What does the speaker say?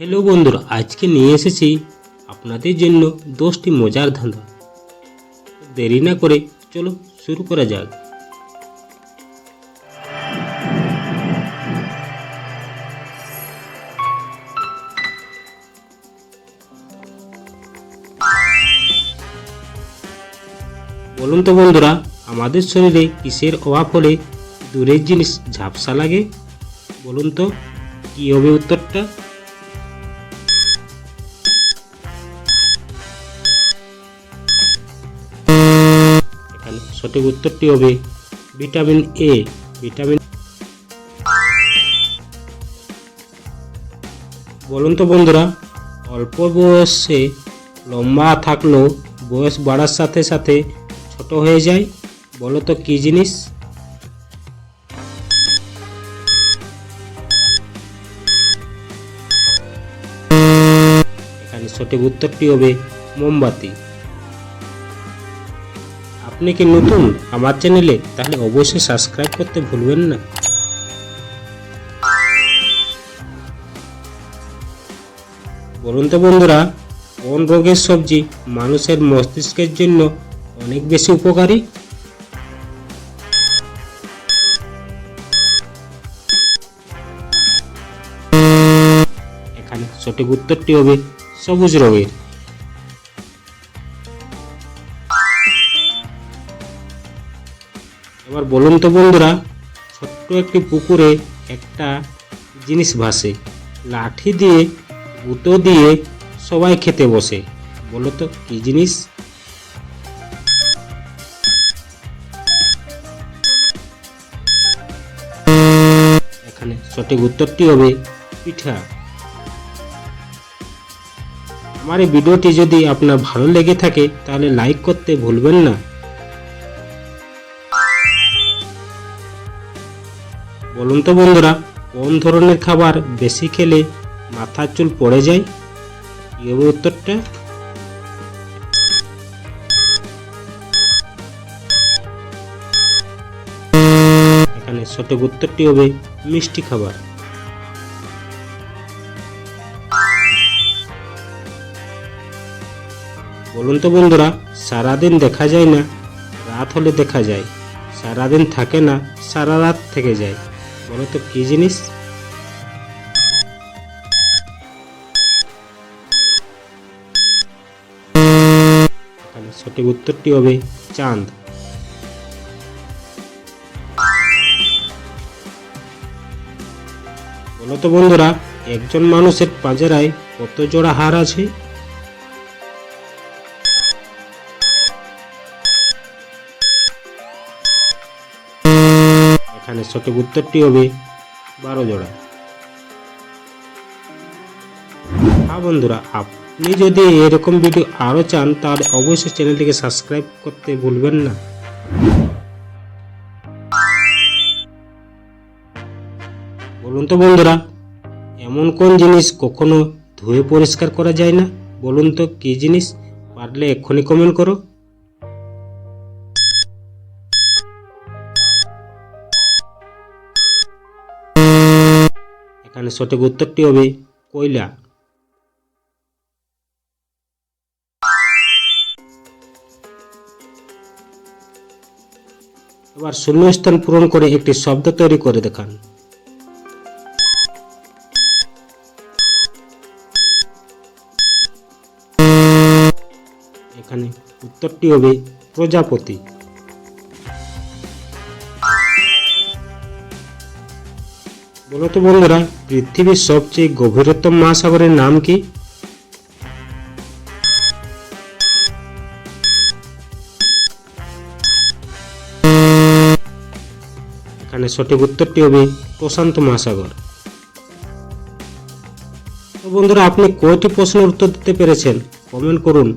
Hello বন্ধুরা, আজকে নিয়ে এসেছি আপনাদের জন্য দশটি মজার ধাঁধা। দেরি না করে চলো শুরু করা যাক। বলুন তো বন্ধুরা, আমাদের শরীরে কিসের অভাব হলে দূরের জিনিস ঝাপসা লাগে? বলুন তো, কী হবে উত্তরটা? সঠিক উত্তরটি হবে ভিটামিন এ ভিটামিন বলুন তো বন্ধুরা, অল্প বয়সে লম্বা থাকলেও বয়স বাড়ার সাথে সাথে ছোট হয়ে যায়, বলো তো কী জিনিস? সঠিক উত্তরটি হবে মোমবাতি। আপনি কি নতুন আমার চ্যানেলে, তাহলে অবশ্যই সাবস্ক্রাইব করতে ভুলবেন না। বলুন তো বন্ধুরা, কোন রোগের সবজি মানুষের মস্তিষ্কের জন্য অনেক বেশি উপকারী? এখানে সঠিক উত্তরটি হবে সবুজ রঙের। এবার বলুন তো বন্ধুরা, ছোট্ট একটি পুকুরে একটা জিনিস ভাসে। লাঠি দিয়ে, গুঁতো দিয়ে সবাই খেতে বসে। বলো তো, কি জিনিস? এখানে সঠিক উত্তরটি হবে পিঠা। আমার এই ভিডিওটি যদি আপনার ভালো লেগে থাকে, তাহলে লাইক করতে ভুলবেন না। বলুন তো বন্ধুরা, কোন ধরনের খাবার বেশি খেলে মাথার চুল পড়ে যায়? কি উত্তরটা? এখানে সঠিক উত্তরটি হবে, মিষ্টি খাবার। বলুন তো বন্ধুরা, সারাদিন দেখা যায় না, রাত হলে দেখা যায়। সারাদিন থাকে না, সারা রাত থেকে যায়। বলো তো, কি জিনিস? সঠিক উত্তরটি হবে চাঁদ। বলো তো বন্ধুরা, একজন মানুষের পাঁজরায় কত জোড়া হার আছে? এখানে সঠিক উত্তরটি হবে বারো জোড়া। হ্যাঁ বন্ধুরা, আপনি যদি এরকম ভিডিও আরও চান, তাহলে অবশ্যই চ্যানেলটিকে সাবস্ক্রাইব করতে ভুলবেন না। বলুন তো বন্ধুরা, এমন কোন জিনিস কখনো ধুয়ে পরিষ্কার করা যায় না? বলুন তো, কী জিনিস? পারলে এক্ষুনি কমেন্ট করো। এখানে সঠিক উত্তরটি হবে কয়লা। এবার শূন্যস্থান পূরণ করে একটি শব্দ তৈরি করে দেখান। এখানে উত্তরটি হবে প্রজাপতি। বলো তো বন্ধুরা, পৃথিবীর সবচেয়ে গভীরতম মহাসাগরের নাম কি? এখানে সঠিক উত্তরটি হবে প্রশান্ত মহাসাগর। তো বন্ধুরা, আপনি কয়টি প্রশ্নের উত্তর দিতে পেরেছেন? কমেন্ট করুন।